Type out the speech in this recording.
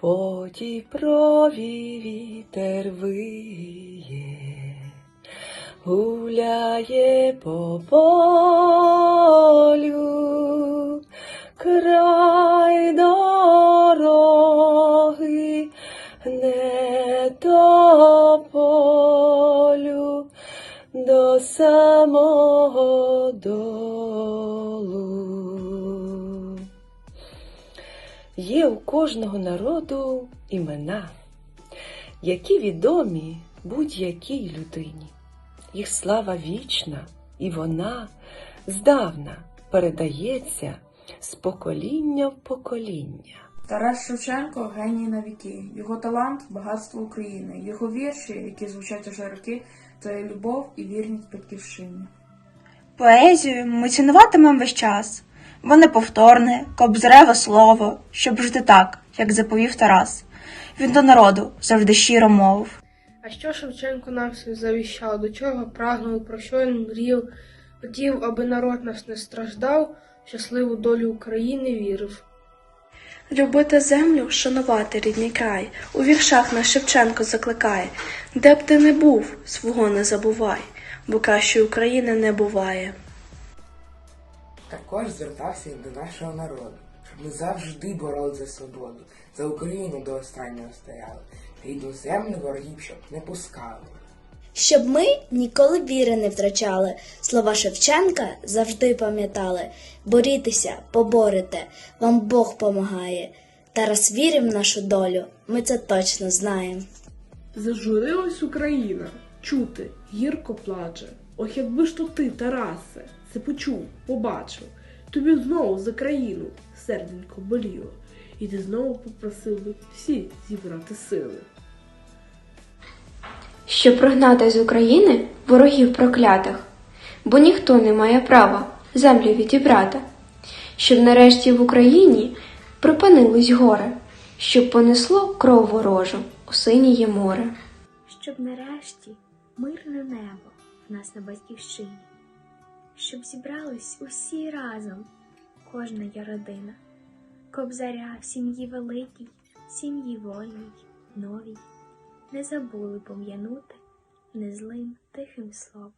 по Дніпрові вітер виє, гуляє по полю, край дороги, не до полю, до самого долу. Є у кожного народу імена, які відомі будь-якій людині. Їх слава вічна, і вона здавна передається з покоління в покоління. Тарас Шевченко геній на віки. Його талант багатство України. Його вірші, які звучать уже роки, це любов і вірність батьківщині. Поезію ми цінуватимемо весь час. Воно повторне, кобзреве слово, щоб жити так, як заповів Тарас. Він до народу завжди щиро мовив. А що Шевченко нам все завіщав, до чого прагнув, про що він мрів, хотів, аби народ нас не страждав, щасливу долю України вірив. Любити землю, шанувати рідний край, у віршах наш Шевченко закликає, де б ти не був, свого не забувай, бо кращої України не буває. Також звертався і до нашого народу, щоб ми завжди боролися за свободу, за Україну до останнього стояли, рідну землю ворогів, щоб не пускали. Щоб ми ніколи віри не втрачали, слова Шевченка завжди пам'ятали. Борітеся, поборете, вам Бог помагає. Тарас вірив в нашу долю, ми це точно знаємо. Зажурилась Україна, чути, гірко плаче. Ох, якби ж то ти, Тарасе, це почув, побачив, тобі знову за країну серденько боліло, і ти знову попросив би всі зібрати сили. щоб прогнати з України ворогів проклятих, бо ніхто не має права землю відібрати, щоб нарешті в Україні припинилось горе, щоб понесло кров ворожу у синіє море. щоб нарешті мирне небо в нас на батьківщині, щоб зібрались усі разом, кожна я родина, кобзаря в сім'ї великій, сім'ї вольній, новій, не забули пом'янути незлим тихим словом.